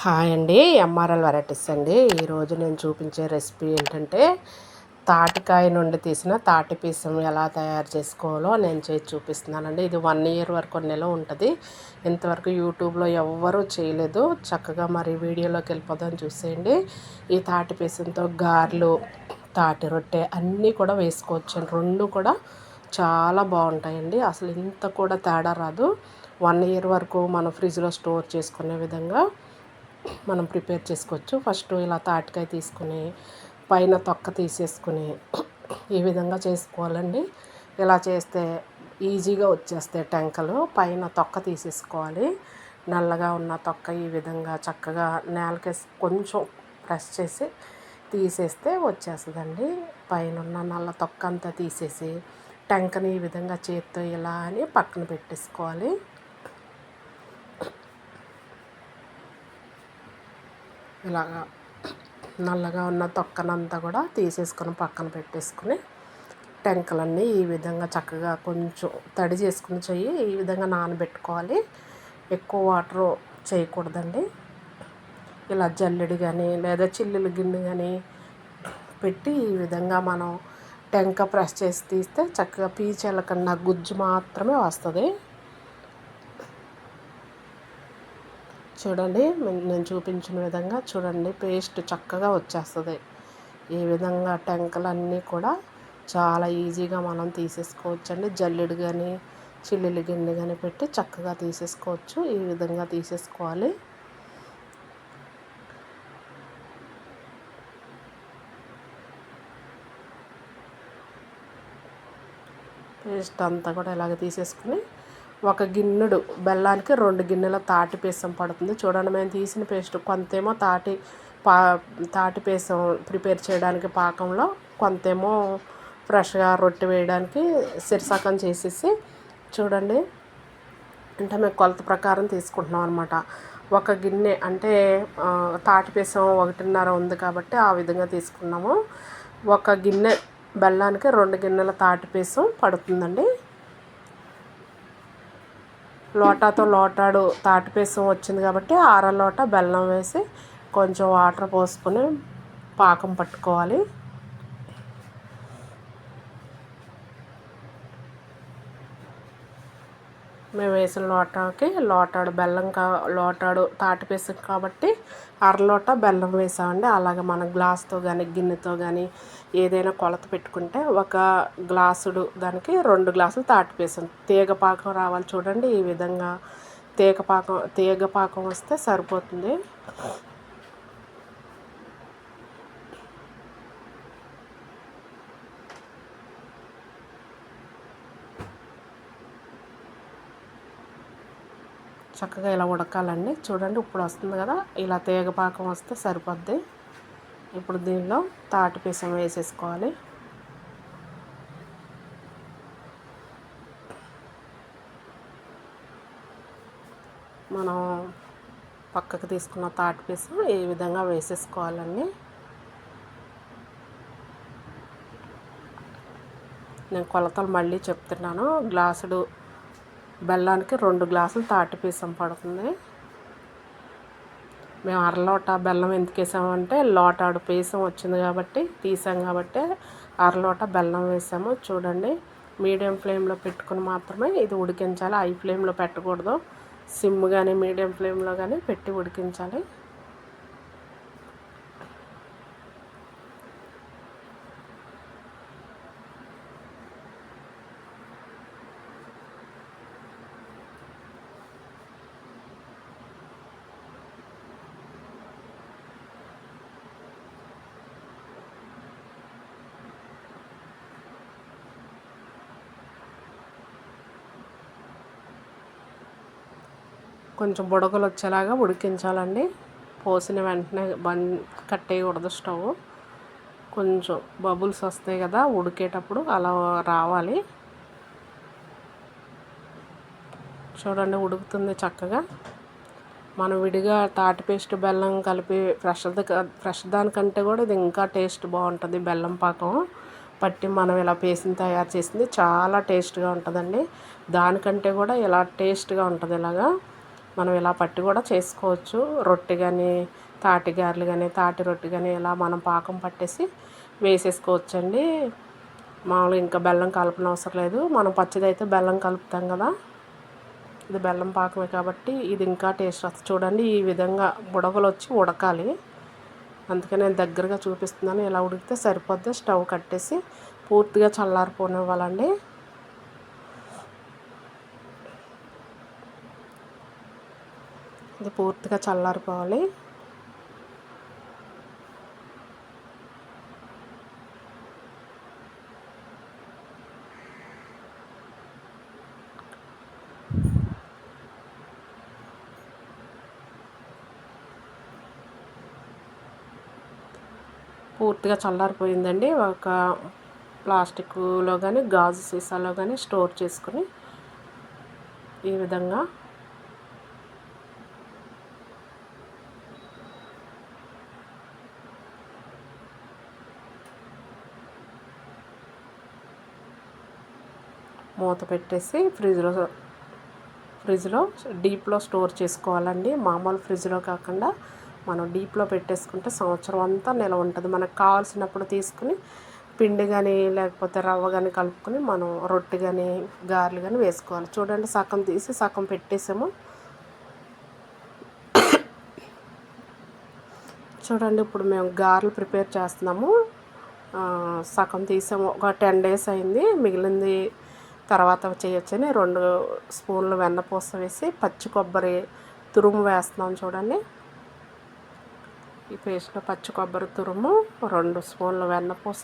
Hi అండి MRL varieties అండి. ఈరోజు నేను చూపించే రెసిపీ ఏంటంటే తాటికాయ నుండి తీసిన తాటి పీసం ఎలా తయారు చేసుకోవాలో నేను చేసి చూపిస్తున్నానండి. ఇది వన్ ఇయర్ వరకు నెల ఉంటుంది. ఇంతవరకు యూట్యూబ్లో ఎవ్వరూ చేయలేదు. చక్కగా మరి వీడియోలోకి వెళ్ళిపోదాం చూసేయండి. ఈ తాటి పీసంతో గారెలు తాటి రొట్టె అన్నీ కూడా వేసుకోవచ్చు రెండు కూడా చాలా బాగుంటాయండి. అసలు ఇంత కూడా తేడా రాదు. వన్ ఇయర్ వరకు మనం ఫ్రిడ్జ్లో స్టోర్ చేసుకునే విధంగా మనం ప్రిపేర్ చేసుకోవచ్చు. ఫస్ట్ ఇలా తాటికాయ తీసుకుని పైన తొక్క తీసేసుకుని ఈ విధంగా చేసుకోవాలండి. ఇలా చేస్తే ఈజీగా వచ్చేస్తాయి టెంకలు. పైన తొక్క తీసేసుకోవాలి. నల్లగా ఉన్న తొక్క ఈ విధంగా చక్కగా నేలకేసి కొంచెం ప్రెస్ చేసి తీసేస్తే వచ్చేస్తుందండి. పైన ఉన్న నల్ల తొక్క అంతా తీసేసి టెంకని ఈ విధంగా చేత్తో ఇలా అని పక్కన పెట్టేసుకోవాలి. ఇలాగా నల్లగా ఉన్న తొక్కనంతా కూడా తీసేసుకొని పక్కన పెట్టేసుకుని టెంకలన్నీ ఈ విధంగా చక్కగా కొంచెం తడి చేసుకుని చెయ్యి ఈ విధంగా నానబెట్టుకోవాలి. ఎక్కువ వాటర్ చేయకూడదండి. ఇలా జల్లెడు కానీ లేదా చిల్లులు గిన్నె కానీ పెట్టి ఈ విధంగా మనం టెంక ప్రెస్ చేసి తీస్తే చక్కగా పీచెలకన్నా గుజ్జు మాత్రమే వస్తుంది. చూడండి నేను చూపించిన విధంగా చూడండి పేస్ట్ చక్కగా వచ్చేస్తుంది. ఈ విధంగా టెంకలన్నీ కూడా చాలా ఈజీగా మనం తీసేసుకోవచ్చు అండి జల్లెడు కానీ చిల్లులు గిన్నె కానీ పెట్టి చక్కగా తీసేసుకోవచ్చు. ఈ విధంగా తీసేసుకోవాలి. పేస్ట్ అంతా కూడా ఇలాగ తీసేసుకుని ఒక గిన్నెడు బెల్లానికి రెండు గిన్నెల తాటి పీసం పడుతుంది. చూడండి మేము తీసిన పేస్ట్ కొంతేమో తాటి పా తాటి పీసం ప్రిపేర్ చేయడానికి పాకంలో కొంతేమో ఫ్రెష్గా రొట్టె వేయడానికి సిరసకం చేసేసి చూడండి అంటే మేము కొలత ప్రకారం తీసుకుంటున్నాం అనమాట ఒక గిన్నె అంటే తాటి పీసం ఒకటిన్నర ఉంది కాబట్టి ఆ విధంగా తీసుకున్నాము. ఒక గిన్నె బెల్లానికి రెండు గిన్నెల తాటి పీసం పడుతుందండి. లోటాతో లోటాడు తాటిపేసం వచ్చింది కాబట్టి అర లోట బెల్లం వేసి కొంచెం వాటర్ పోసుకొని పాకం పట్టుకోవాలి. మేము వేసిన లోటాకి లోటాడు బెల్లం కా లోటాడు తాటిపేసం కాబట్టి అరలోట బెల్లం వేసామండి. అలాగే మన గ్లాస్తో కానీ గిన్నెతో కానీ ఏదైనా కొలత పెట్టుకుంటే ఒక గ్లాసుడు దానికి రెండు గ్లాసులు తాటిపేసాం తీగ పాకం రావాలి చూడండి ఈ విధంగా తీగ పాకం తీగ పాకం వస్తే సరిపోతుంది. చక్కగా ఇలా ఉడకాలండి. చూడండి ఇప్పుడు వస్తుంది కదా ఇలా తీగపాకం వస్తే సరిపోద్ది. ఇప్పుడు దీనిలో తాటి పీసం వేసేసుకోవాలి. మనం పక్కకు తీసుకున్న తాటి పీసం ఈ విధంగా వేసేసుకోవాలండి. నేను కొలతలు మళ్ళీ చెప్తున్నాను. గ్లాసుడు బెల్లానికి రెండు గ్లాసులు తాటి పీసం పడుతుంది. మేము అరలోట బెల్లం ఎందుకు వేసామంటే లోటాడు పీసం వచ్చింది కాబట్టి తీసాం కాబట్టి అరలోట బెల్లం వేసాము. చూడండి మీడియం ఫ్లేమ్లో పెట్టుకుని మాత్రమే ఇది ఉడికించాలి. హై ఫ్లేమ్లో పెట్టకూడదు. సిమ్ కానీ మీడియం ఫ్లేమ్లో కానీ పెట్టి ఉడికించాలి. కొంచెం బుడగలు వచ్చేలాగా ఉడికించాలండి. పోసిన వెంటనే బంద్ కట్టేయకూడదు స్టవ్. కొంచెం బబుల్స్ వస్తాయి కదా ఉడికేటప్పుడు అలా రావాలి. చూడండి ఉడుకుతుంది చక్కగా. మనం విడిగా తాటి పేస్ట్ బెల్లం కలిపి ఫ్రెష్ ఫ్రెష్ దానికంటే కూడా ఇది ఇంకా టేస్ట్ బాగుంటుంది. బెల్లం పాకం పట్టి మనం ఇలా పేసిన తయారు చేసింది చాలా టేస్ట్గా ఉంటుందండి. దానికంటే కూడా ఇలా టేస్ట్గా ఉంటుంది ఇలాగా. మనం ఇలా పట్టి కూడా చేసుకోవచ్చు. రొట్టె కానీ తాటి గారెలు కానీ తాటి రొట్టె కానీ ఇలా మనం పాకం పట్టేసి వేసేసుకోవచ్చండి. మామూలుగా ఇంకా బెల్లం కలపనవసరం అవసరం లేదు. మనం పచ్చిదైతే బెల్లం కలుపుతాం కదా. ఇది బెల్లం పాకమే కాబట్టి ఇది ఇంకా టేస్ట్ వస్తుంది. చూడండి ఈ విధంగా బుడగలు వచ్చి ఉడకాలి. అందుకే నేను దగ్గరగా చూపిస్తున్నాను. ఇలా ఉడికితే సరిపోద్ది. స్టవ్ కట్టేసి పూర్తిగా చల్లారిపోనివ్వాలండి. ఇది పూర్తిగా చల్లారిపోవాలి. పూర్తిగా చల్లారిపోయిందండి. ఒక ప్లాస్టిక్లో కానీ గాజు సీసాలో కానీ స్టోర్ చేసుకుని ఈ విధంగా మూత పెట్టేసి ఫ్రిడ్జ్లో ఫ్రిడ్జ్లో డీప్లో స్టోర్ చేసుకోవాలండి. మామూలు ఫ్రిడ్జ్లో కాకుండా మనం డీప్లో పెట్టేసుకుంటే సంవత్సరం అంతా నిలవ ఉంటుంది. మనకు కావాల్సినప్పుడు తీసుకుని పిండి కానీ లేకపోతే రవ్వ కానీ కలుపుకొని మనం రొట్టె కానీ గారెలు కానీ వేసుకోవాలి. చూడండి సగం తీసి సగం పెట్టేసాము. చూడండి ఇప్పుడు మేము గారెలు ప్రిపేర్ చేస్తున్నాము. సగం తీసాము. ఒక టెన్ డేస్ అయింది. మిగిలింది తర్వాత చేయొచ్చని రెండు స్పూన్లు వెన్నపూస వేసి పచ్చి కొబ్బరి తురుము వేస్తున్నాం చూడండి. ఈ పేస్ట్లో పచ్చి కొబ్బరి తురుము రెండు స్పూన్లు వెన్నపూస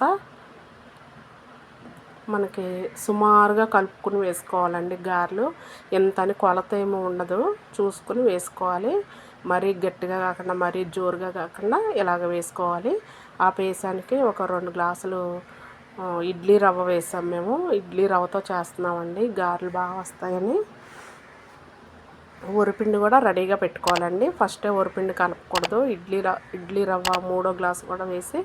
మనకి సుమారుగా కలుపుకుని వేసుకోవాలండి గారెలు. ఎంతని కొలత ఏమో ఉండదు. చూసుకుని వేసుకోవాలి. మరీ గట్టిగా కాకుండా మరీ జోరుగా కాకుండా ఇలాగ వేసుకోవాలి. ఆ పేసానికి ఒక రెండు గ్లాసులు ఇడ్లీ రవ్వ వేసాం మేము. ఇడ్లీ రవ్వతో చేస్తున్నామండి. గారెలు బాగా వస్తాయని. వరిపిండి కూడా రెడీగా పెట్టుకోవాలండి. ఫస్టే వరిపిండి కలపకూడదు. ఇడ్లీ ఇడ్లీ రవ్వ మూడో గ్లాసు కూడా వేసి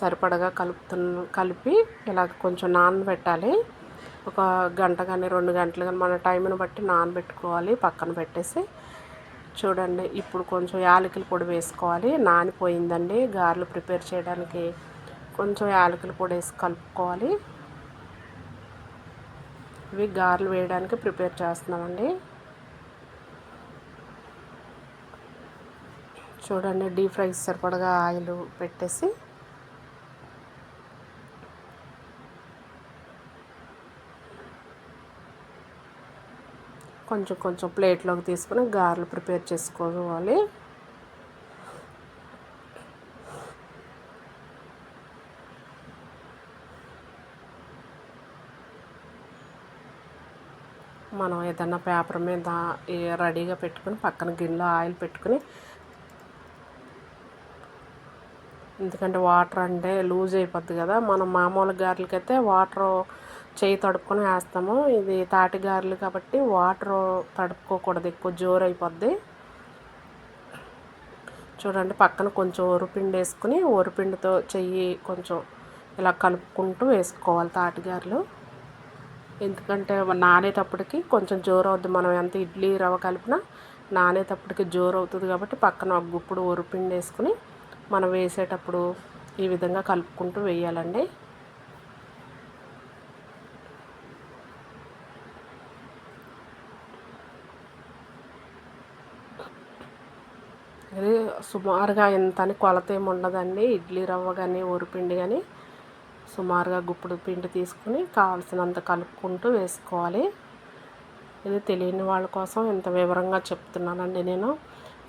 సరిపడగా కలుపుతున్న కలిపి ఇలా కొంచెం నానబెట్టాలి. ఒక గంట కానీ రెండు గంటలు కానీ మన టైంని బట్టి నానబెట్టుకోవాలి. పక్కన పెట్టేసి. చూడండి ఇప్పుడు కొంచెం యాలకుల పొడి వేసుకోవాలి. నానిపోయిందండి. గారెలు ప్రిపేర్ చేయడానికి కొంచెం యాలకులు పొడి వేసి కలుపుకోవాలి. ఇవి గారెలు వేయడానికి ప్రిపేర్ చేస్తున్నామండి. చూడండి డీప్ ఫ్రై సరిపడగా ఆయిల్ పెట్టేసి కొంచెం కొంచెం ప్లేట్లోకి తీసుకుని గారెలు ప్రిపేర్ చేసుకోవాలి. మనం ఏదన్నా పేపర్ మీద రెడీగా పెట్టుకుని పక్కన గిన్నెలో ఆయిల్ పెట్టుకుని ఎందుకంటే వాటర్ అంటే లూజ్ అయిపోద్ది కదా. మనం మామూలు గారెలకైతే వాటర్ చేయి తడుపుకొని వేస్తాము. ఇది తాటి గారెలు కాబట్టి వాటర్ తడుపుకోకూడదు ఎక్కువ జోరు అయిపోద్ది. చూడండి పక్కన కొంచెం ఒరిపిండి వేసుకుని ఒరిపిండితో చెయ్యి కొంచెం ఇలా కలుపుకుంటూ వేసుకోవాలి తాటిగారులు ఎందుకంటే నానేటప్పటికి కొంచెం జోరు అవుద్ది మనం ఎంత ఇడ్లీ రవ్వ కలిపినా నానేటప్పటికి జోరు అవుతుంది కాబట్టి పక్కన ఒక గుప్పుడు ఒరిపిండి వేసుకుని మనం వేసేటప్పుడు ఈ విధంగా కలుపుకుంటూ వేయాలండి. ఇది సుమారుగా ఎంత అని కొలత ఏమి ఉండదండి. ఇడ్లీ రవ్వ కానీ ఒరిపిండి కానీ సుమారుగా గుప్పుడు పిండి తీసుకుని కావాల్సినంత కలుపుకుంటూ వేసుకోవాలి. ఇది తెలియని వాళ్ళ కోసం ఇంత వివరంగా చెప్తున్నానండి నేను.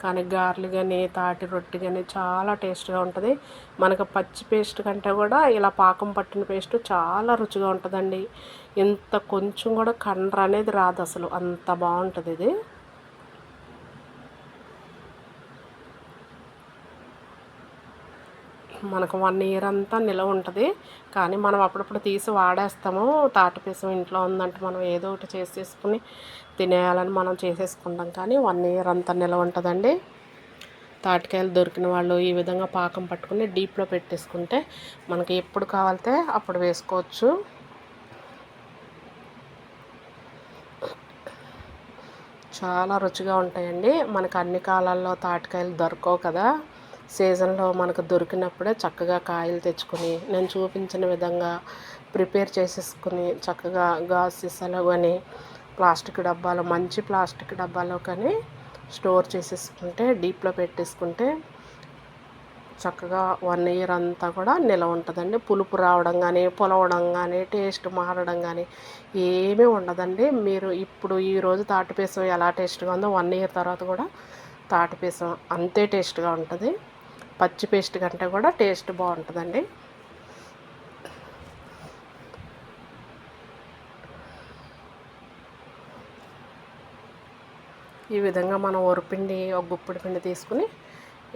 కానీ గార్లు కానీ తాటి రొట్టె కానీ చాలా టేస్ట్గా ఉంటుంది. మనకు పచ్చి పేస్ట్ కంటే కూడా ఇలా పాకం పట్టిన పేస్ట్ చాలా రుచిగా ఉంటుందండి. ఇంత కొంచెం కూడా కండ్ర అనేది రాదు అసలు. అంత బాగుంటుంది ఇది. మనకు వన్ ఇయర్ అంతా నిలవ ఉంటుంది. కానీ మనం అప్పుడప్పుడు తీసి వాడేస్తాము. తాటిపీసం ఇంట్లో ఉందంటే మనం ఏదో ఒకటి చేసేసుకుని తినేయాలని మనం చేసేసుకుంటాం. కానీ వన్ ఇయర్ అంతా నిలవ ఉంటుందండి. తాటికాయలు దొరికిన వాళ్ళు ఈ విధంగా పాకం పట్టుకుని డీప్లో పెట్టేసుకుంటే మనకి ఎప్పుడు కావాలితే అప్పుడు వేసుకోవచ్చు. చాలా రుచిగా ఉంటాయండి. మనకు అన్ని కాలాల్లో తాటికాయలు దొరకవు కదా. సీజన్లో మనకు దొరికినప్పుడే చక్కగా కాయలు తెచ్చుకొని నేను చూపించిన విధంగా ప్రిపేర్ చేసేసుకుని చక్కగా గాజు సీసాలో కానీ ప్లాస్టిక్ డబ్బాలో మంచి ప్లాస్టిక్ డబ్బాలో కానీ స్టోర్ చేసేసుకుంటే డీప్లో పెట్టేసుకుంటే చక్కగా వన్ ఇయర్ అంతా కూడా నిలవ ఉంటుందండి. పులుపు రావడం కానీ పొలవడం కానీ టేస్ట్ మారడం కానీ ఏమీ ఉండదండి. మీరు ఇప్పుడు ఈరోజు తాటిపేసం ఎలా టేస్ట్గా ఉందో వన్ ఇయర్ తర్వాత కూడా తాటిపేసం అంతే టేస్ట్గా ఉంటుంది. పచ్చి పేస్ట్ కంటే కూడా టేస్ట్ బాగుంటుందండి. ఈ విధంగా మనం ఉరుపిండి ఒక గుప్పిడి పిండి తీసుకుని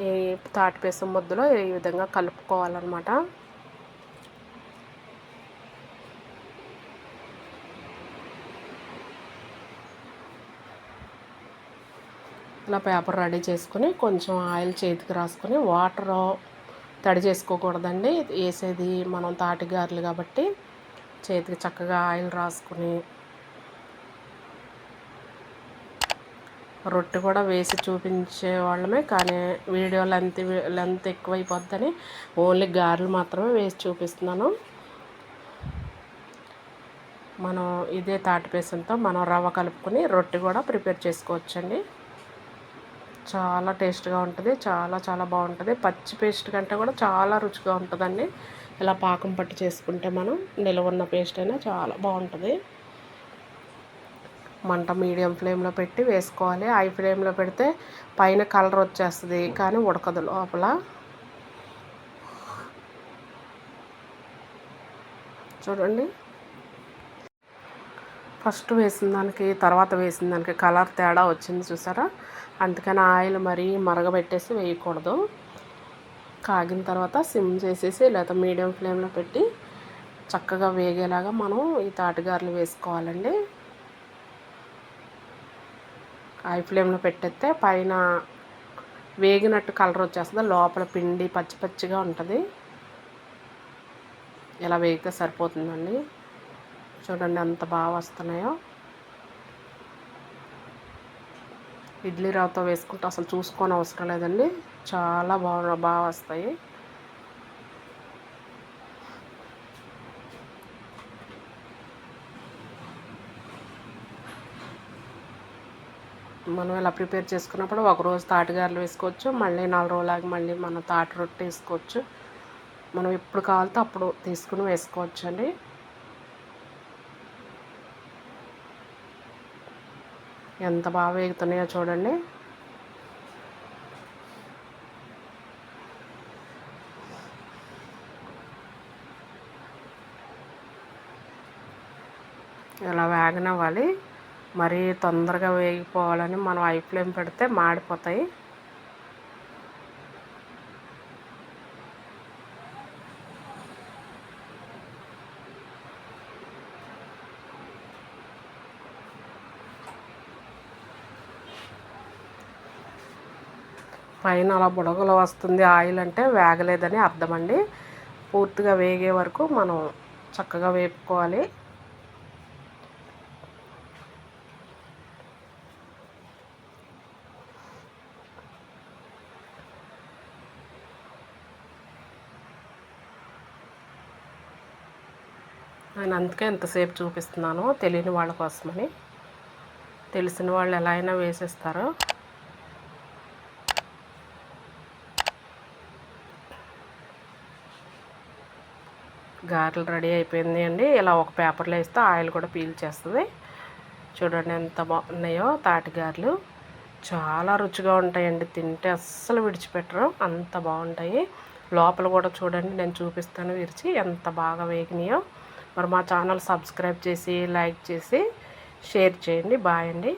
ఈ తాటిపేసం ముద్దలో ఈ విధంగా కలుపుకోవాలన్నమాట. ఇలా పేపర్ రెడీ చేసుకుని కొంచెం ఆయిల్ చేతికి రాసుకొని వాటర్ తడి చేసుకోకూడదండి. వేసేది మనం తాటి గారెలు కాబట్టి చేతికి చక్కగా ఆయిల్ రాసుకుని రొట్టె కూడా వేసి చూపించే వాళ్ళమే కానీ వీడియో లెంత్ లెంత్ ఎక్కువైపోద్దని ఓన్లీ గారెలు మాత్రమే వేసి చూపిస్తున్నాను. మనం ఇదే తాటిపేసంతో మనం రవ్వ కలుపుకొని రొట్టె కూడా ప్రిపేర్ చేసుకోవచ్చండి. చాలా టేస్ట్గా ఉంటుంది చాలా చాలా బాగుంటుంది. పచ్చి పేస్ట్ కంటే కూడా చాలా రుచిగా ఉంటుందండి. ఇలా పాకం పట్టి చేసుకుంటే మనం నిలవ ఉన్న పేస్ట్ అయినా చాలా బాగుంటుంది. మంట మీడియం ఫ్లేమ్లో పెట్టి వేసుకోవాలి. హై ఫ్లేమ్లో పెడితే పైన కలర్ వచ్చేస్తుంది కానీ ఉడకదు లోపల. చూడండి. ఫస్ట్ వేసిన దానికి తర్వాత వేసిన దానికి కలర్ తేడా వచ్చింది చూసారా? అందుకని ఆయిల్ మరీ మరగబెట్టేసి వేయకూడదు. కాగిన తర్వాత సిమ్ చేసేసి లేదా మీడియం ఫ్లేమ్లో పెట్టి చక్కగా వేగేలాగా మనం ఈ తాటిగారులు వేసుకోవాలండి. హై ఫ్లేమ్లో పెట్టేస్తే పైన వేగినట్టు కలర్ వచ్చేస్తుంది. లోపల పిండి పచ్చి పచ్చిగా ఉంటుంది. ఇలా వేగితే సరిపోతుందండి. చూడండి ఎంత బాగా వస్తున్నాయో. ఇడ్లీ రవ్వతో వేసుకుంటే అసలు చూసుకొని అవసరం లేదండి. చాలా బాగా బాగా వస్తాయి. మనం ఇలా ప్రిపేర్ చేసుకున్నప్పుడు ఒకరోజు తాటిగారులు వేసుకోవచ్చు మళ్ళీ నాలుగు రోజులకి మళ్ళీ మనం తాటి రొట్టె వేసుకోవచ్చు. మనం ఎప్పుడు కావాలితే అప్పుడు తీసుకుని వేసుకోవచ్చు అండి ఎంత బాగా వేగుతున్నాయో చూడండి. ఇలా వేగనివ్వాలి. మరీ తొందరగా వేగిపోవాలని మనం ఐ ఫ్లేమ్ పెడితే మాడిపోతాయి. పైన అలా బుడగలు వస్తుంది ఆయిల్ అంటే వేగలేదని అర్థమండి. పూర్తిగా వేగే వరకు మనం చక్కగా వేపుకోవాలి. నేను అందుకే ఎంతసేపు చూపిస్తున్నాను తెలియని వాళ్ళ కోసమని. తెలిసిన వాళ్ళు ఎలా అయినా వేసేస్తారు. గారెలు రెడీ అయిపోయింది అండి. ఇలా ఒక పేపర్లో వేస్తే ఆయిల్ కూడా పీల్చేస్తుంది చూడండి ఎంత బాగున్నాయో తాటి గారెలు. చాలా రుచిగా ఉంటాయండి. తింటే అస్సలు విడిచిపెట్టరు. అంత బాగుంటాయి. లోపల కూడా చూడండి నేను చూపిస్తాను విరిచి ఎంత బాగా వేగినాయో. మరి మా ఛానల్ సబ్స్క్రైబ్ చేసి లైక్ చేసి షేర్ చేయండి. బాయ్ అండి.